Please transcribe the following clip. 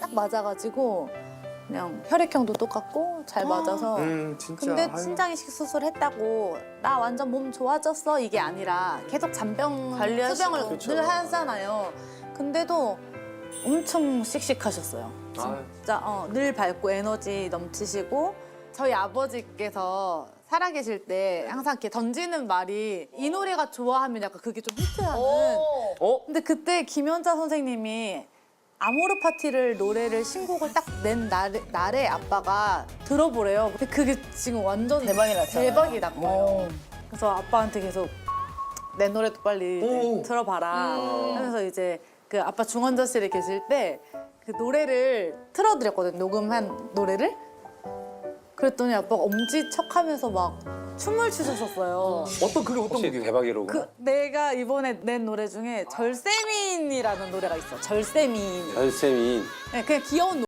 딱 맞아가지고 그냥 혈액형도 똑같고 잘 맞아서 음 진짜. 근데 아유. 신장 이식 수술했다고 나 완전 몸 좋아졌어 이게 아니라 계속 잔병 관리하시고. 수병을 그쵸. 늘 하잖아요. 근데도 엄청 씩씩하셨어요. 아유. 진짜 어, 늘 밝고 에너지 넘치시고 저희 아버지께서 살아계실 때 항상 이렇게 던지는 말이 이 노래가 좋아하면 약간 그게 좀 히트하는. 어? 근데 그때 김연자 선생님이 아모르 파티를 노래를 신곡을 딱 낸 날에, 날에 아빠가 들어보래요. 근데 그게 지금 완전 대박이 났잖아요. 대박이 난 거예요. 어. 그래서 아빠한테 계속 내 노래도 빨리 이제 오. 들어봐라. 하면서 이제 그 아빠 중환자실에 계실 때 그 노래를 틀어드렸거든요. 녹음한 노래를. 그랬더니 아빠가 엄지척 하면서 막 춤을 추셨었어요. 어떤 그게 어떤 혹시? 대박이로구 그 내가 이번에 낸 노래 중에 절세미인이라는 노래가 있어. 절세미인. 전세미인 네, 그냥 귀여운